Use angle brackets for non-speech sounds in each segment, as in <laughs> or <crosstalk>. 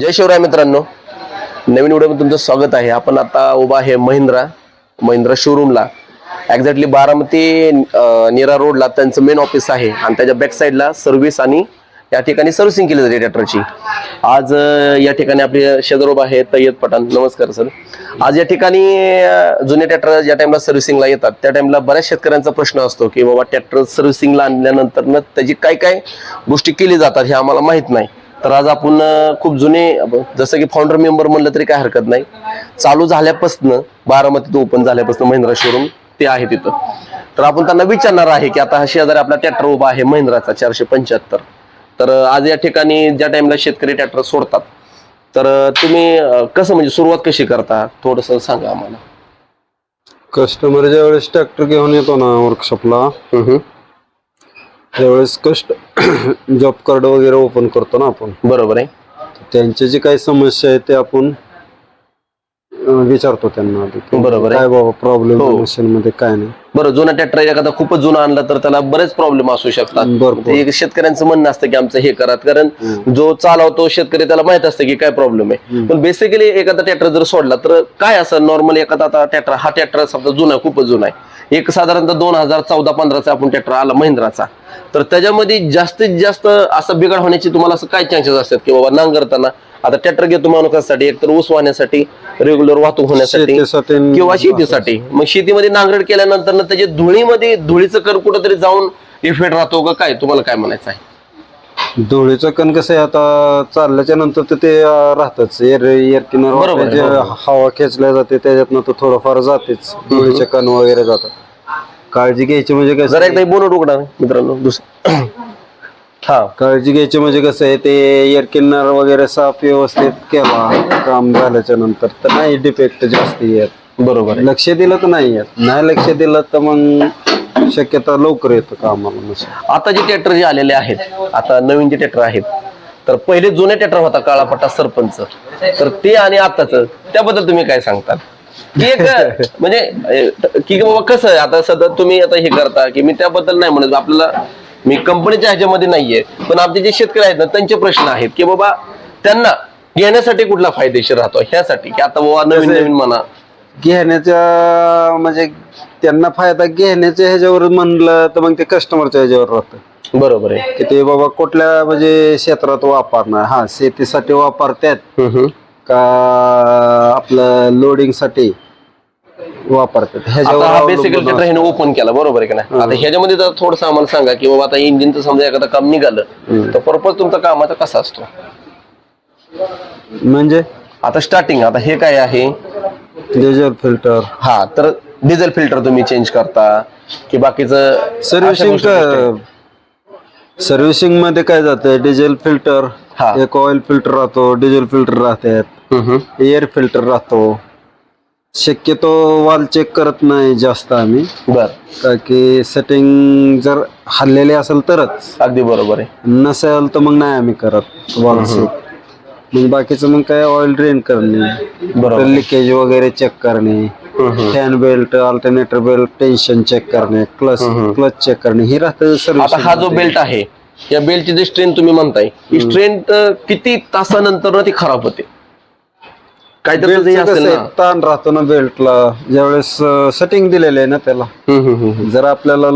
जय शिवराय मित्रांनो. नवीन व्हिडिओमध्ये तुमचं स्वागत आहे. आपण आता उभा आहे महिंद्रा महिंद्रा शोरूमला एक्झॅक्टली बारामती अं, नीरा रोडला त्यांचं मेन ऑफिस आहे. आणि त्याच्या बॅक साईडला सर्व्हिस आणि या ठिकाणी सर्व्हिसिंग केली जाते ट्रॅक्टरची आज या ठिकाणी आपले शेजारी उभा आहे तय्यद पठाण. नमस्कार सर आज या ठिकाणी जुने ट्रॅक्टर ज्या टाइमला सर्व्हिसिंगला येतात त्या टाइमला बऱ्याच शेतकऱ्यांचा प्रश्न असतो की बाबा ट्रॅक्टर सर्व्हिसिंगला आणल्यानंतर त्याची काय काय गोष्टी केली जातात हे आम्हाला माहीत नाही. तर आज आपण खूप जुने जसं की फाउंडर मेंबर म्हणलं तरी काय हरकत नाही. चालू झाल्यापासनं बारामतीत ओपन झाल्यापासून महिंद्रा शोरूम ते आहे तिथं. तर आपण त्यांना विचारणार आहे की आता हा शेजारी आपला ट्रॅक्टर उभा आहे महिंद्राचा चारशे पंच्याहत्तर. तर आज या ठिकाणी ज्या टाइमला शेतकरी ट्रॅक्टर सोडतात तर तुम्ही कसं म्हणजे सुरुवात कशी करता? थोडस सांगा आम्हाला. कस्टमर ज्यावेळेस ट्रॅक्टर घेऊन येतो ना वर्कशॉपला. त्यावेळेस कस्ट जॉब कार्ड वगैरे ओपन करतो ना आपण बरोबर आहे. त्यांचे जे काही समस्या आहे ते आपण अं, विचारतो त्यांना आधी. की बरोबर आहे. काय बाबा प्रॉब्लेम हो. मशीन मध्ये काय नाही. बरं जुना ट्रॅक्टर एखादा खूपच जुना आणला तर त्याला बरेच प्रॉब्लेम असू शकतात. भरपूर. ते शेतकऱ्यांचं म्हणणं असतं की आमचं हे करा कारण जो चालवतो शेतकरी त्याला माहीत असतं की काय प्रॉब्लेम आहे. पण बेसिकली एखादा ट्रॅक्टर जर सोडला तर काय असं नॉर्मली एखादा आता ट्रॅक्टर हा ट्रॅक्टर समजा जुना आहे, खूपच जुना आहे. एक साधारणतः दोन हजार चौदा पंधराचा आपण ट्रॅक्टर आला महिंद्राचा. तर त्याच्यामध्ये जास्तीत जास्त असं बिघाड होण्याची तुम्हाला असं काय चान्सेस असतात की बाबा नांगरताना? आता ट्रॅक्टर घेतो माणूस कशासाठी एक तर ऊस वाहण्यासाठी रेग्युलर वाहतूक होण्यासाठी किंवा शेतीसाठी. मग शेतीमध्ये नांगरट केल्यानंतर ना त्याच्या धुळीमध्ये धुळीचं कर कुठंतरी जाऊन इफेक्ट राहतो का काय? तुम्हाला काय म्हणायचं आहे? धुळीचं कण कसं आहे आता चालल्याच्या नंतर तर ते अं, राहतच. एअर एअर किनर बरोबर आहे, जे बरोबर. हवा खेचल्या जाते त्याच्यातनं तर थोडंफार जातेच. धुळीचे कण वगैरे जातात. काळजी घ्यायची म्हणजे कसं जरा एकदा बोलून उघडा मित्रांनो दुसरं. <clears throat> हा. काळजी घ्यायची म्हणजे कसं आहे ते एअर किन्नर वगैरे साफ व्यवस्थित केला काम झाल्याच्यानंतर. तर नाही डिफेक्ट जास्त येत. बरोबर आहे. लक्ष दिलं तर नाही येत. नाही लक्ष दिलं तर मग शक्यता लवकर येतं कामाला मशीन आता जे ट्रॅक्टर जे आलेले आहेत आता नवीन जे ट्रॅक्टर आहेत तर पहिले जुने ट्रॅक्टर होता काळापट्टा सरपंच. तर ते आणि आताच त्याबद्दल तुम्ही काय सांगता की एक <laughs> म्हणजे अं, की बाबा कसं आहे? आता सध्या तुम्ही आता हे करता की मी त्याबद्दल नाही म्हणत. आपल्याला मी कंपनीच्या ह्याच्यामध्ये नाहीये. पण आमचे जे शेतकरी आहेत ना त्यांचे प्रश्न आहेत की बाबा त्यांना घेण्यासाठी कुठला फायदेशीर राहतो? ह्यासाठी. की आता बाबा नवीन नवीन म्हणा घेण्याच्या म्हणजे त्यांना फायदा घेण्याच्या ह्याच्यावर म्हणलं तर मग ते कस्टमरच्या ह्याच्यावर राहतं. बरोबर आहे. की ते बाबा कुठल्या म्हणजे क्षेत्रात वापरणार. हा शेतीसाठी वापरतात. हम्म, हम्म. का आपलं लोडिंगसाठी वापरतात. आता हा ह्याच्यावर बेसिकली अवलंबून ह्याने ओपन केला. बरोबर आहे का नाही? आता ह्याच्यामध्ये जर थोडंसं आम्हाला सांगा की बाबा आता इंजिनचं समजा एखादं काम निघालं तर पर्पज तुमचा कामाचा कसा असतो? असतं. म्हणजे? आता स्टार्टिंग आता हे काय आहे? डिझेल फिल्टर हा तर डिझेल फिल्टर तुम्ही चेंज करता की बाकीचं सर्व्हिसिंग? सर्व्हिसिंगमध्ये काय जातं डिझेल फिल्टर हा. एक ऑइल फिल्टर राहतो डिझेल फिल्टर राहतात. हम्म. एअर फिल्टर राहतो. शक्यतो वाल चेक करत नाही जास्त आम्ही. बर. का की सेटिंग जर हल्लेले असेल तरच. अगदी बरोबर आहे. नसेल तर मग नाही आम्ही करत वाल चेक मग बाकीचं मग काय ऑइल ड्रेन करणे लिकेज वगैरे चेक करणे fan belt alternator belt tension check करणे क्लच क्लच चेक करणे हे राहतं सर्व्हिस आता हा जो बेल्ट आहे या बेल्टची जी स्ट्रेंथ तुम्ही म्हणताय ही स्ट्रेंथ किती तासानंतर ना ती खराब होते? ताण राहतो ना बेल्टला ज्यावेळेस सेटिंग दिलेलं आहे ना त्याला. जर आपल्याला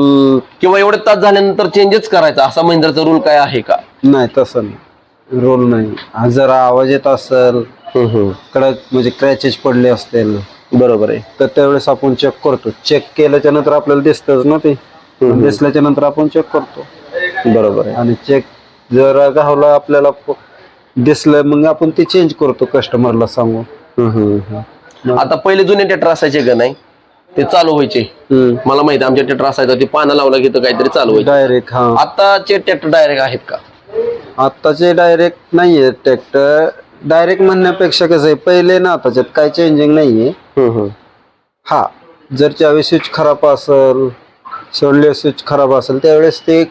किंवा एवढे तास झाल्यानंतर चेंजेस करायचा असा महिंद्राचा रूल काय आहे का? नाही तसं नाही. रोल नाही. हा जर आवाज येत असेल कडक म्हणजे क्रॅचेस पडले असतील. बरोबर आहे. तर त्यावेळेस आपण चेक करतो. चेक केल्याच्यानंतर आपल्याला दिसतच ना ते? दिसल्याच्या नंतर आपण चेक करतो. बरोबर आहे. आणि चेक जर गावला आपल्याला प- दिसलं मग आपण ते चेंज करतो कस्टमरला सांगू आता पहिले जुने ट्रॅक्टर असायचे का नाही? ते चालू व्हायचे. मला माहिती आमच्या ट्रॅक्टर असायचं ते पानं लावलं की तर काहीतरी चालू व्हायचं. डायरेक्ट हा. आताचे ट्रॅक्टर डायरेक्ट आहेत का? आत्ताचे डायरेक्ट नाहीये ट्रॅक्टर डायरेक्ट म्हणण्यापेक्षा कसं आहे पहिले ना आताच्यात काय चेंजिंग नाहीये. हा जर चावी स्विच खराब असेल सोडले स्विच खराब असेल त्यावेळेस ते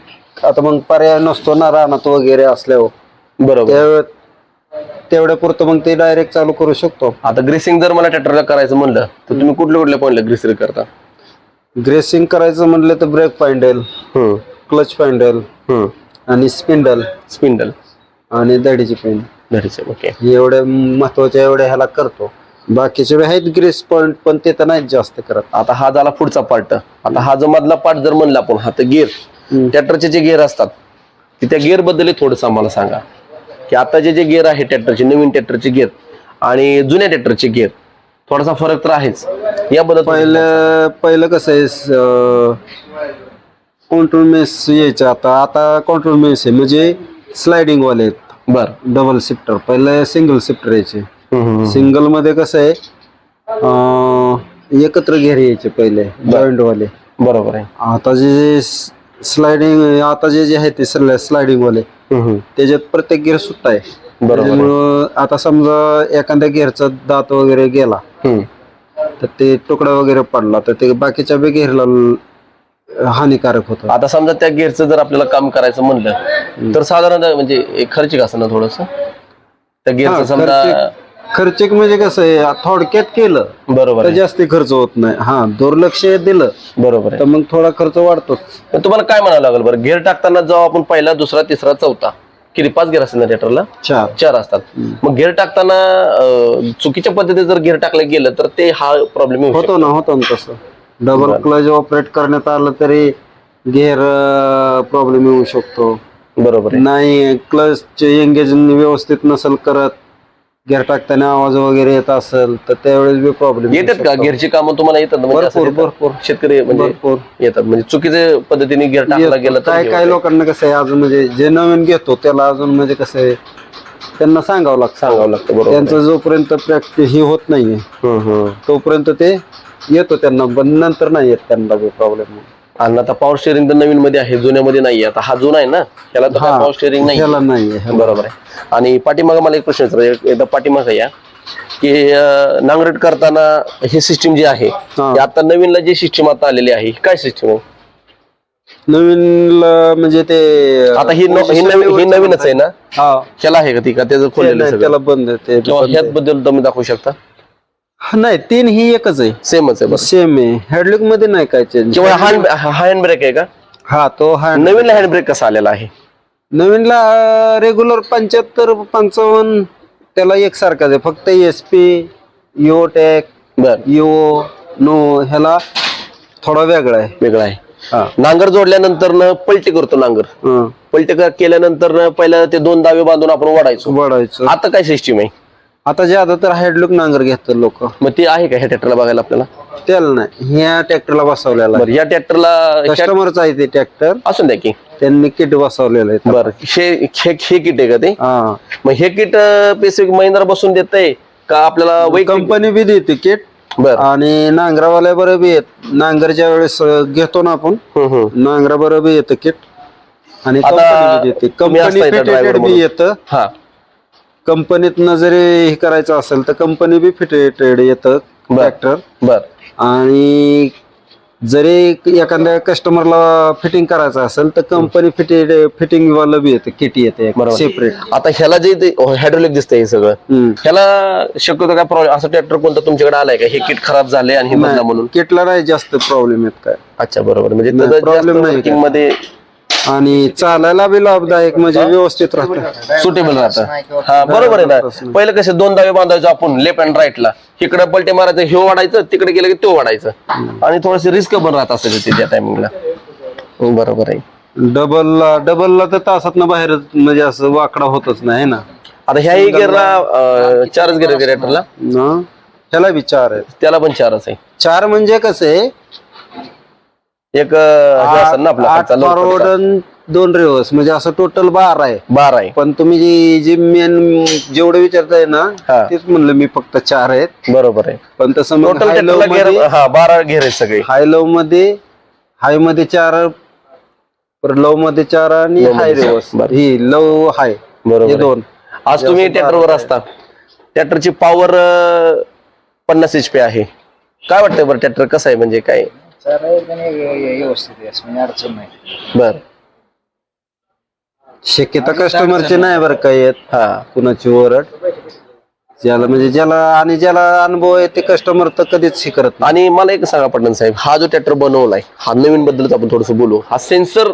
आता मग पर्याय नसतो ना रानात वगैरे असल्यावर. बरोबर. त्यावेळे तेवढ्या पुरतं मग ते डायरेक्ट चालू करू शकतो. आता ग्रेसिंग जर मला ट्रॅक्टरला करायचं म्हणलं तर तुम्ही कुठल्या कुठल्या पॉईंटला ग्रेसिंग करता? ग्रेसिंग करायचं म्हणलं तर ब्रेक पॅन्डल क्लच पॅन्डल आणि स्पिंडल स्पिंडल आणि दाढीची पेन. घरीचे ओके एवढ्या महत्त्वाच्या एवढ्या ह्याला करतो. बाकीचे बी आहेत ग्रेस पॉइंट पण ते तर नाहीत जास्त करत. आता हा झाला पुढचा पार्ट आता हा जो मधला पार्ट जर म्हणला आपण हा तर गिअर. ट्रॅक्टरचे जे गिअर असतात ते त्या गिअरबद्दल थोडंसं आम्हाला सांगा. की आताचे जे गिअर आहे ट्रॅक्टरचे नवीन ट्रॅक्टरचे गिअर आणि जुन्या ट्रॅक्टरचे गिअर थोडासा फरक तर आहेच. याबद्दल पहिलं पहिलं कसं आहे कंट्रोल मेस यायचं आता आता कंट्रोल मेस आहे म्हणजे स्लायडिंग वाले आहेत बर डबल शिफ्टर पहिले सिंगल शिफ्टर यायचे. सिंगलमध्ये कसं आहे अं, एकत्र घेर यायचे पहिले जॉईंट वाले बरोबर आहे आता जे स्लायडिंग आता जे जे आहे ते स्लायडिंग वाले हम्म. त्याच्यात प्रत्येक गिअर सुट्टा आहे बरोबर. त्याच्यामुळं आता समजा एखाद्या गिअरचा दात वगैरे गेला हम्म. तर ते तुकडा वगैरे पडला तर ते बाकीच्या बी गिअरला हानिकारक होतं. आता समजा त्या गिअरचं जर आपल्याला काम करायचं म्हणलं तर साधारण म्हणजे एक खर्चिक असं ना थोडस? त्या गिअरचं समजा खर्चिक- म्हणजे कसं आहे थोडक्यात केलं बरोबर जास्ती खर्च होत नाही. हा दुर्लक्ष दिलं बरोबर तर मग थोडा खर्च वाढतोच. पण तुम्हाला काय म्हणावं लागेल बरं? गिअर टाकताना जेव्हा आपण पहिला दुसरा तिसरा चौथा किती? पाच गिअर असतात ना ट्रॅक्टरला चार. चार असतात. मग गिअर टाकताना चुकीच्या पद्धतीने जर गिअर टाकलं गेलं तर ते हा प्रॉब्लेम होतो ना होतो ना तसं. डबल क्लच ऑपरेट करण्यात आलं तरी गिअर प्रॉब्लेम येऊ शकतो बरोबर आहे नाही क्लच एंगेज व्यवस्थित नसेल करत गिअर टाकताना आवाज वगैरे येत असेल तर त्यावेळेस बी प्रॉब्लेम येतात का गिअरची कामं तुम्हाला येतात ना? म्हणजे असं भरपूर येतात? भरपूर शेतकरी म्हणजे भरपूर येतात म्हणजे चुकीच्या पद्धतीने गिअर टाकला गेला तर काय हे काय. लोकांना कसं आहे अजून म्हणजे जे नवीन घेतो त्याला अजून म्हणजे कसं आहे त्यांना सांगावं लागतं सांगावं लागतं बरोबर. त्यांचं जोपर्यंत प्रॅक्टिस ही होत नाहीये हम्म, हम्म. तोपर्यंत ते येतो त्यांना पण नंतर नाही येत त्यांना प्रॉब्लेम आणि आता पॉवर स्टेअरिंग तर नवीन मध्ये आहे जुन्यामध्ये नाहीये. आता हा जुना आहे ना त्याला तर हा. पॉवर स्टेअरिंग नाही ह्याला बरोबर आहे. आणि पाठीमाग मला एक प्रश्न विचारायचा आहे. एकदा पाठीमाग या. की अं, नांगरट करताना हे सिस्टीम जी आहे. ती आता नवीनला जी सिस्टीम आता आलेली आहे ही काय सिस्टीम आहे? नवीन म्हणजे ते आता ही न- ही नवीन ही नवीनच आहे ना? हा. ह्याला आहे का ती का? त्याचं खोललेलं नाही, सगळं? त्याला बंद आहे, ते किंवा बंद ह्यात आहे. बद्दल तुम्ही दाखवू शकता? नाही तीन ही एकच आहे. सेमच आहे बस सेम आहे. हॅडलिकमध्ये नाही काय चेंज किंवा हँड हँड ब्रेक आहे का? हा तो हा नवीनला हँड ब्रेक कसा आलेला आहे? नवीनला रेग्युलर पंच्याहत्तर पंचावन्न त्याला एकसारखाच आहे. फक्त एस पी यो टॅक बर. यो नो ह्याला थोडा वेगळा आहे. वेगळा आहे. हा. नांगर जोडल्यानंतर न पलटी करतो नांगर. हं. पलटी क- केल्यानंतर न पहिला ते दोन दावे बांधून आपण वाढायचो. वाढायचं. आता काय सिस्टीम आहे? आता ज्यादा तर हॅडलुक नांगर घेतात लोक. मग ती आहे का ह्या ट्रॅक्टरला बघायला आपल्याला? त्याला नाही. ह्या ट्रॅक्टरला बसवलेला बरं या ट्रॅक्टरला कस्टमरचा आहे ते ट्रॅक्टर असून द्या की. त्यांनी किट बसवलेलं आहे. बर हे हे हे किट आहे का ते? हा. मग हे किट स्पेसिफिक महिंद्रा बसून देत आहे का आपल्याला वैयक्तिक कंपनी बी देते किट. बर. आणि नांगरावाल्या बरं बी येत नांगरच्या वेळेस अं, घेतो ना आपण हम्म, हम्म. नांगरा बरं बी येतं किट. आणि आता कंपनी बी देते. तुम्ही कंपनी driver बी म्हणून. येतं. हा. कंपनीतनं जरी हे करायचं असेल तर कंपनी बी फिटेटेड येतं. ट्रॅक्टर. बर. आणि जरी एखाद्या कस्टमरला फिटिंग करायचं असेल तर कंपनी फिटेड फिटिंग वाला बी येतं किट येते सेपरेट आता ह्याला जे हायड्रोलिक दिसतंय हे सगळं ह्याला शक्यतो काय प्रॉब्लेम असं ट्रॅक्टर कोणतं तुमच्याकडे आलाय का? हे किट खराब झाले आणि हे म्हणून? किटला नाही जास्त प्रॉब्लेम येत काय. अच्छा बरोबर. म्हणजे problem नाही. मध्ये आणि चालायला बी लाभदायक म्हणजे व्यवस्थित राहतं. सुटेबल राहतं. हा बरोबर आहे ना. पहिलं कसं दोन दावे बांधायचो आपण लेफ्ट अँड राईटला इकडे पलटे मारायचं हे वाढायचं तिकडे गेलं की तो वाढायचं आणि थोडंसं रिस्क पण राहत असेल ते त्या टायमिंगला बरोबर आहे. डबलला डबलला तर तासात बाहेर म्हणजे असं वाकडा होतच नाही ना? आता ह्याही गिअरला चारच गिअर रेटरला न? ह्याला बी चार आहेत त्याला पण चारच आहे. चार म्हणजे कसं आहे एक असेल ना आपला आठ दोन रिव्हर्स म्हणजे असं टोटल बारा आहे. बारा आहे. पण तुम्ही जी जी मेन जेवढे विचारताय ना हा. तेच म्हणलं मी फक्त चार आहेत. बरोबर आहे. पण तसं मग टोटल हाय लव गिअरमध्ये हा बारा गिअर आहे सगळे. हाय लवमध्ये हायमध्ये चार लवमध्ये चार आणि Low हायमध्ये चार. रिव्हर्स बरं. ही लव हाय बरोबर आहे. दोन. आज तुम्ही ट्रॅक्टरवर असता. ट्रॅक्टरची पॉवर पन्नास एच पी आहे. काय वाटतंय बरं ट्रॅक्टर कसं आहे? म्हणजे काय चार आहे पण व्यवस्थित आहे असं म्हणजे अडचण नाही बर शक्यता कस्टमरचे नाही बरं काय येत हा कुणाची ओरड ज्याला म्हणजे ज्याला आणि ज्याला अनुभव आहे ते कस्टमर तर कधीच नाही आणि मला एक सांगा पटण साहेब हा जो ट्रॅक्टर बनवलाय हा नवीन बद्दलच आपण थोडस बोलू हा सेन्सर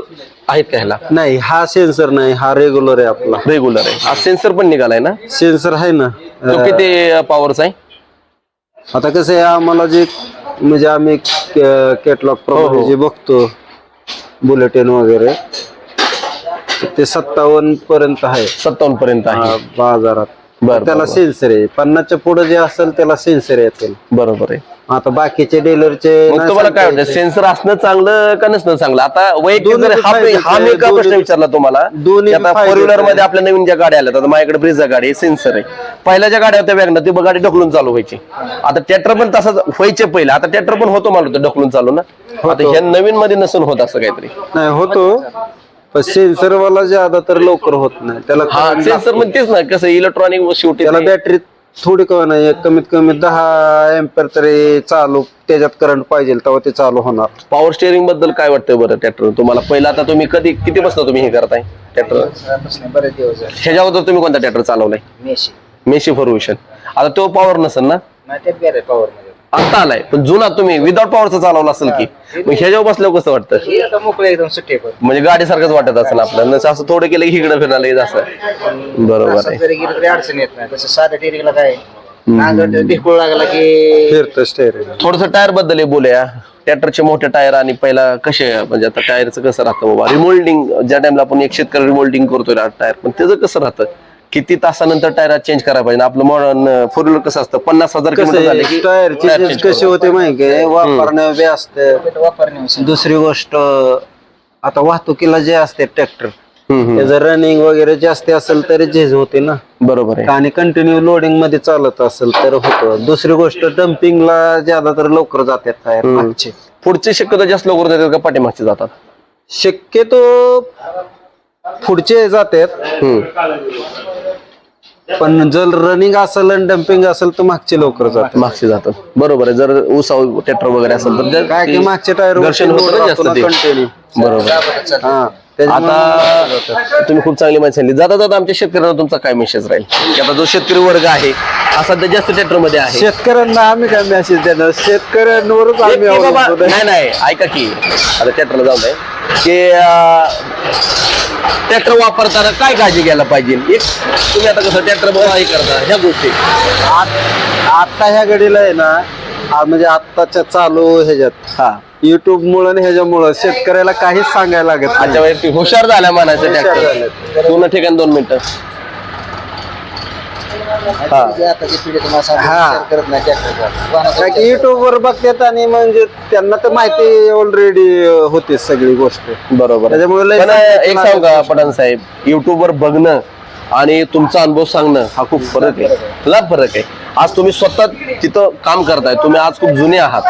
आहेत का ह्याला नाही हा सेन्सर नाही हा रेग्युलर आहे आपला रेग्युलर आहे हा सेन्सर पण निघालाय ना सेन्सर आहे ना तो किती पॉवरचा आहे आता कसं आहे आम्हाला जे म्हणजे आम्ही कॅटलॉग प्रमाणे जे बघतो बुलेटिन वगैरे ते सत्तावन्न पर्यंत आहे. सत्तावन्न पर्यंत आहे. हा, बाजारात. बरं, त्याला. सेन्सर आहे. पन्नासच्या पुढे जे असेल त्याला सेन्सर येतील. बरोबर आहे. आता बाकीचे डीलरचे मग तुम्हाला काय वाटतं सेन्सर असणं चांगलं का नसणं चांगलं? आता वैयक्तिक हा हा मी का प्रश्न विचारला तुम्हाला? दोन्ही आता फोर व्हीलर. मध्ये आपल्या नवीन ज्या गाड्या आल्या आता माझ्याकडे ब्रिझा गाडी सेन्सर आहे. पहिल्या ज्या गाड्या होत्या वॅगनर ती गाडी ढकलून चालू व्हायची. आता ट्रॅक्टर पण तसाच व्हायचे पहिले आता ट्रॅक्टर पण होतो मला ढकलून चालू ना. आता ह्या नवीन मध्ये नसून होत असं काहीतरी. नाही होतो. पण सेन्सर वाला ज्यादा तर लवकर होत नाही. त्याला हा current सेन्सर लागतं. म्हणजे तेच ना कसं इलेक्ट्रॉनिक शेवटी त्याला ते- बॅटरी थोडी कमी नाही कमीत कमी दहा एम्पर तरी चालू त्याच्यात करंट पाहिजे तेव्हा ते चालू होणार. पॉवर स्टेअरिंगबद्दल काय वाटतं बरं ट्रॅक्टर तुम्हाला पहिला आता तुम्ही कधी किती बसता तुम्ही हे करताय ट्रॅक्टर बरेच दिवस झाले ह्याच्या अगोदर तुम्ही कोणता ट्रॅक्टर चालवलाय? मेशी मेशी फॉर्मेशन आता तो पॉवर नसेल ना? नाही त्यात गॅरेज पॉवर आता आलाय. पण जुना तुम्ही विदाउट पॉवरचा चालवला असेल की मग ह्याच्यावर बसल्यावर कसं वाटतं? हे आता मोकळं एकदम सुट्टे पण म्हणजे गाडी सारखंच वाटत असेल आपल्याला. नसं असं थोडं केलं की इकडे फिरणार येत असं. बरोबर असं आहे. जरी गेलं तरी अडचण येत नाही. तसं साध्या टेरिंगला काय? नांगर ढिकूळ लागला की फिरतं स्टेअरिंग थोडस टायरबद्दल हे. बोलूया ट्रॅक्टरचे मोठे टायर आणि पहिला कसे म्हणजे आता टायरचं कसं राहतं बाबा? रिमोल्डिंग ज्या टाइमला आपण एक शेतकरी रिमोल्डिंग करतोय टायर पण त्याचं कसं राहतं? किती तासानंतर टायर चेंज करायला पाहिजे? आपलं मॉडर्न फोर व्हीलर कसं असतं? पन्नास हजार कसं किलोमीटर झाले आहे की टायरची tire जे change कशी होते माहिती आहे? वापरण्या बी असते. वापरणे दुसरी गोष्ट आता वाहतुकीला जे असते ट्रॅक्टर. त्याचं रनिंग वगैरे जास्ती असेल तरी झेज होते ना. बरोबर आहे. आणि कंटिन्यू लोडिंगमध्ये चालत असेल तर होतं. दुसरी गोष्ट डम्पिंगला ज्यादा तर लवकर जातात टायर मागचे. पुढचे शक्यतो जास्त लवकर जातात का पाठीमागचे जातात? शक्यतो पुढचे जातात. पण जर रनिंग असेल आणि डम्पिंग असेल तर मागचे लवकर जातात. मागचे जातात. बरोबर आहे. जर उसाव ट्रॅक्टर वगैरे असेल तर काय की मागचे टायर घर्षण बरोबर. हा आता तुम्ही खूप चांगली माहिती सांगितली. जाता जाता आमच्या शेतकऱ्यांना तुमचा काय मेसेज राहील? की आता जो शेतकरी वर्ग आहे हा सध्या जास्त ट्रॅक्टरमध्ये आहे. शेतकऱ्यांना आम्ही काय मेसेज देणार? शेतकऱ्यांवरच आम्ही. नाही नाही. ऐका की. आता ट्रॅक्टरला जाऊ दे की ट्रॅक्टर वापरताना काय काळजी घ्यायला पाहिजे एक तुम्ही आता कसं ट्रॅक्टर हे करता ह्या गोष्टी आत- आता ह्या घडीला आहे ना आ- म्हणजे आत्ताच्या चालू ह्याच्यात हा युट्यूब मुळे आणि ह्याच्यामुळं शेतकऱ्याला काहीच सांगायला लागत नाही. आजच्या वेळेस हुशार झाला म्हणायचं हुशार ट्रॅक्टर. दोन ठिकाण दोन मिनिटं हा. आताची पिढी तुम्हाला हा. सांगतो, विचार करत नाही. ट्रॅक्टरचा काय की युट्यूब वर बघतात आणि म्हणजे त्यांना तर माहिती ऑलरेडी होते सगळी गोष्ट. बरोबर. आहे. त्याच्यामुळे लय पण सांगायचं एक सांगू. पठाण साहेब? युट्यूब वर बघणं आणि तुमचा अनुभव सांगणं हा खूप फरक आहे. लाभ फरक आहे. आज तुम्ही स्वतः तिथं काम करताय. तुम्ही आज खूप जुने आहात.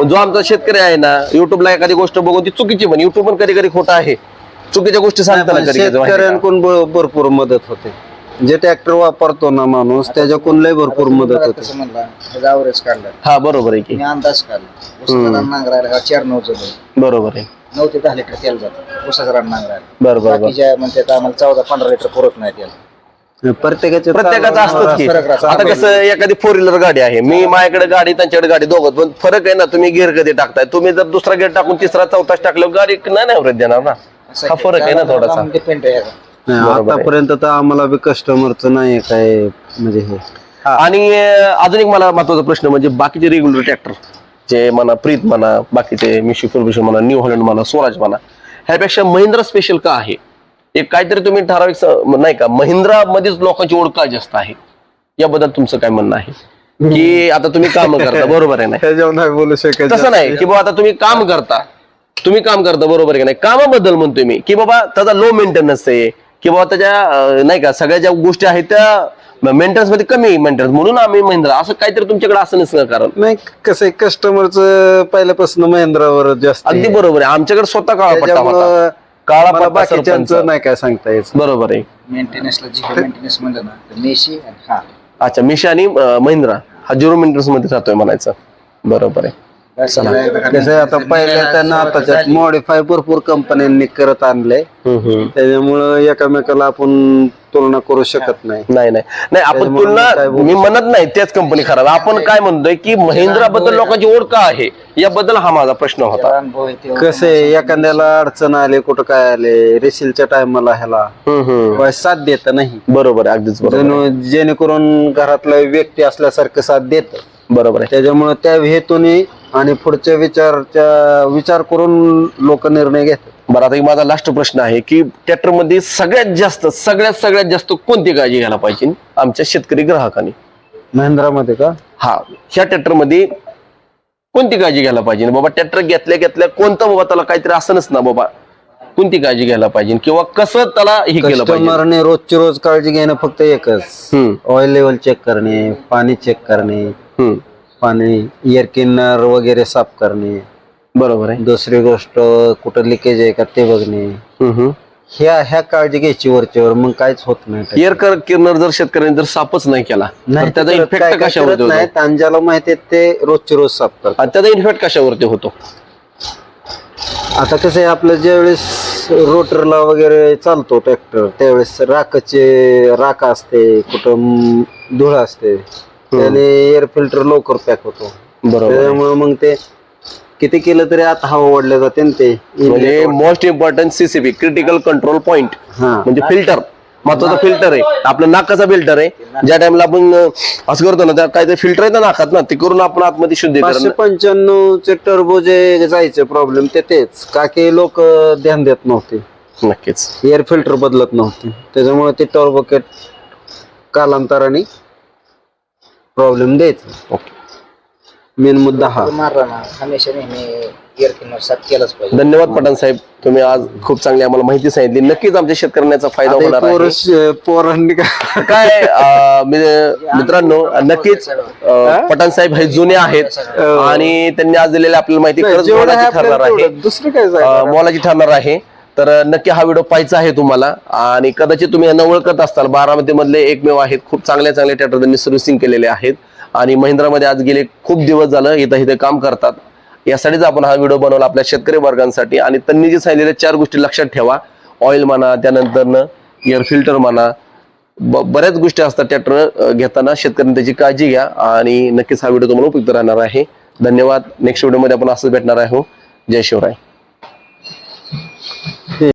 पण जो आमचा शेतकरी आहे ना युट्यूबला एखादी गोष्ट बघून ती चुकीची पण युट्यूब पण कधी कधी खोटं आहे. चुकीच्या गोष्टी सांगताना कधी कधी माहिती आहे. का? शेतकऱ्यांकडून भ- भरपूर मदत होते. जे ट्रॅक्टर वापरतो ना माणूस त्याच्याकडून लय भरपूर मदत होते. कसं म्हणला त्याचा आवरेज काढला. हा बरोबर आहे की. मी अंदाज काढला. उसाचा रान नांगरायला का चार नऊ जण बरोबर आहे. नऊ ते दहा लिटर तेल जातं. उसाचं रान नांगरायला. बरोबर बरोबर बाकीच्या म्हणतात आम्हाला चौदा पंधरा लिटर पुरत नाही तेल. प्रत्येकाचे प्रत्येकाचं असतंच की. फरक राहतो. आता कसं एखादी फोर व्हीलर गाडी आहे. मी माझ्याकडे गाडी त्यांच्याकडे गाडी दोघं पण फरक आहे ना तुम्ही गिअर कधी टाकताय? तुम्ही जर दुसरा गिअर टाकून तिसरा चौथाच टाकल्यावर गाडी नाही नाही एवढं देणार ना? हा फरक आहे ना थोडासा. डिपेंड आहे. नाही, बरोबर आहे. आतापर्यंत तर आम्हाला बी कस्टमरचं नाही काय म्हणजे हे. आणि अं, अजून एक मला महत्त्वाचा प्रश्न म्हणजे बाकीचे रेग्युलर ट्रॅक्टर जे म्हणा प्रीत म्हणा बाकीचे मिशी फुर्बिशन म्हणा न्यू हॉलंड म्हणा स्वराज म्हणा ह्यापेक्षा महिंद्रा स्पेशल का आहे? एक काहीतरी तुम्ही ठराविक स- नाही का महिंद्रा मध्येच लोकांची ओळख का जास्त आहे? याबद्दल तुमचं काय म्हणणं आहे? की आता तुम्ही काम करता बरोबर आहे ना? <laughs> नाही बोलू शकत तसं नाही की बाबा आता तुम्ही काम करता तुम्ही काम करता बरोबर आहे की नाही? कामाबद्दल म्हणतोय मी की बाबा त्याचा लो मेंटेनन्स आहे की बाबा त्याच्या नाही का सगळ्या ज्या गोष्टी आहेत त्या मेंटेनन्समध्ये कमी मेंटेनन्स म्हणून आम्ही महिंद्रा असं काहीतरी तुमच्याकडे असं नसतं कारण? नाही कसं आहे कस्टमरचं पहिल्यापासून महिंद्रावर जास्त अगदी बरोबर आहे. आमच्याकडे स्वतः काळा पट्टा होता. काळा मला पट्टा सरपंच. बाकीच्यांचं नाही काय सांगता यायचं बरोबर आहे. मेंटेनन्सला झिरो मेंटेनन्स म्हणलं ना तर मेशी आणि हा. अच्छा मिशा आणि अं, महिंद्रा. हा झिरो मेंटेनन्समध्ये राहतोय म्हणायचं. बरोबर आहे. कसं आता पहिल्या त्यांना आताच्यात मॉडीफाय भरपूर कंपन्यांनी करत आणलंय. हम्म. त्याच्यामुळं एकामेकाला आपण तुलना करू शकत नाही. नाही नाही. नाही आपण तुलना मी म्हणत नाही तेच कंपनी खराब. आपण काय म्हणतोय की महिंद्रा बद्दल लोकांची ओढ का आहे. याबद्दल हा माझा प्रश्न होता. कसं आहे एखाद्याला अडचण आले कुठं काय आले रिसिलच्या टायमाला ह्याला साथ देत नाही. बरोबर आहे अगदीच जेणेकरून घरातला व्यक्ती असल्यासारखं साथ देत. बरोबर आहे. त्याच्यामुळे त्या हेतूने आणि पुढच्या विचारच्या विचार करून लोक निर्णय घेतात. बरं आता एक माझा लास्ट प्रश्न आहे की ट्रॅक्टरमध्ये सगळ्यात जास्त सगळ्यात सगळ्यात जास्त कोणती काळजी घ्यायला पाहिजे आमच्या शेतकरी ग्राहकांनी? महिंद्रामध्ये का? हा ह्या ट्रॅक्टरमध्ये कोणती काळजी घ्यायला पाहिजे? बाबा ट्रॅक्टर घेतल्या घेतल्या कोणतं बाबा त्याला काहीतरी असंच ना बाबा. कोणती काळजी घ्यायला पाहिजे? किंवा कसं त्याला हे केलं पाहिजे? कस्टमरने रोजची रोज काळजी घेणं फक्त एकच. हम्म, ऑइल लेवल चेक करणे पाणी चेक करणे. हम्म. पाणी एअर किन्नर वगैरे साफ करणे. बरोबर आहे. दुसरी गोष्ट कुठं लिकेज आहे का ते बघणे. हम्म, हम्म. ह्या ह्या काळजी घ्यायची वरच्यावर मग काहीच होत नाही एअर कर किरनर जर शेतकऱ्यांनी जर साफच नाही केला तर नाही त्याचा इन्फेक्ट काय कशावरती करत होतो? नाहीत आणि ज्याला माहिती आहे ते रोजची रोज साफ करतात. आणि त्याचा इन्फेक्ट कशावरती होतो? आता कसं आहे आपलं ज्यावेळेस रोटरला वगैरे चालतो ट्रॅक्टर त्यावेळेस राखाचे राख असते कुठं म, धूळ असते. त्याने एअर फिल्टर लवकर पॅक होतो. बरोबर आहे. त्याच्यामुळे मग ते किती केलं तरी आता हवा ओढल्या जाते ना ते. म्हणजे most important CCP critical control point हा. म्हणजे फिल्टर महत्वाचं फिल्टर आहे. आपलं नाकाचा फिल्टर आहे. ज्या टाइमला आपण अं, असं करतो ना त्या काहीतरी फिल्टर आहे ना नाकात ना ते करून आपण आतमध्ये शुद्धीकरण पाचशे पंच्याण्णव चे टर्बो जे जायचे प्रॉब्लेम ते तेच. का की लोक ध्यान देत नव्हते. नक्कीच. एअर फिल्टर बदलत नव्हते. त्याच्यामुळे ते टर्बो केट कालांतराने प्रॉब्लेम द्यायचा ओके मेन मुद्दा हा. हमेशा नेहमी एअर किनर साथ केलाच पाहिजे. धन्यवाद पठाण साहेब. तुम्ही आज खूप चांगली आम्हाला माहिती सांगितली. नक्कीच आमच्या शेतकऱ्यांचा फायदा आता हे होणार आहे. पोरं- पोरांनी काय काय अं, मी- मित्रांनो नक्कीच अं, पठाण साहेब हे जुने आहेत आणि त्यांनी आज दिलेली आपल्याला माहिती खरंच जेवढं आहे मोलाची ठरणार आहे. तेवढं. दुसरं काय अं, मोलाची ठरणार आहे. तर नक्की हा व्हिडिओ पाहायचा आहे तुम्हाला. आणि कदाचित तुम्ही यांना ओळखत असताल बारामती मधले एकमेव आहेत खूप चांगल्या चांगल्या ट्रॅक्टर त्यांनी सर्व्हिसिंग केलेले आहेत. आणि महिंद्रामध्ये आज गेले खूप दिवस झालं इथं इथे काम करतात. यासाठीच आपण हा व्हिडिओ बनवला आपल्या शेतकरी वर्गांसाठी. आणि त्यांनी जे सांगितलेल्या चार गोष्टी लक्षात ठेवा. ऑइल म्हणा त्यानंतर एअर फिल्टर म्हणा ब- बऱ्याच गोष्टी असतात ट्रॅक्टर घेताना. शेतकऱ्यांनी त्याची काळजी घ्या. आणि नक्कीच हा व्हिडिओ तुम्हाला उपयुक्त राहणार आहे. धन्यवाद. नेक्स्ट व्हिडिओमध्ये आपण असंच भेटणार आहोत. जय शिवराय. ਤੇ